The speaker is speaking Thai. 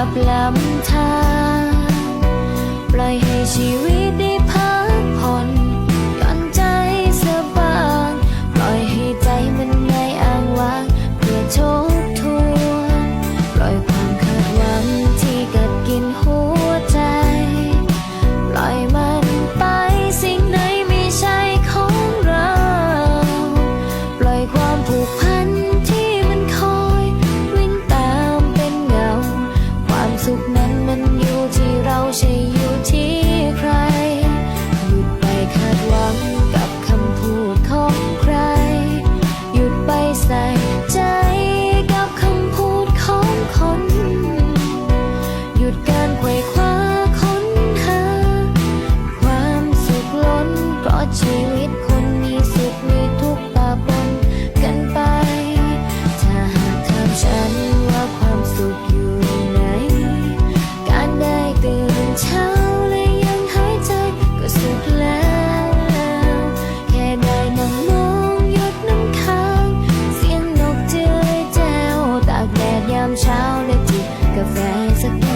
กับลำธารปล่อยให้ชีวิต ชีวิตคนมีสุขมีทุกข์ปะปนกันไป ถ้าถามฉันว่าความสุขอยู่ไหน การได้ตื่นเช้าและยังหายใจก็สุขแล้ว แค่ได้นั่งมงหยดน้ำค้าง เสียงนกเจอยแวตากแดดยามเช้าและจิบกาแฟสั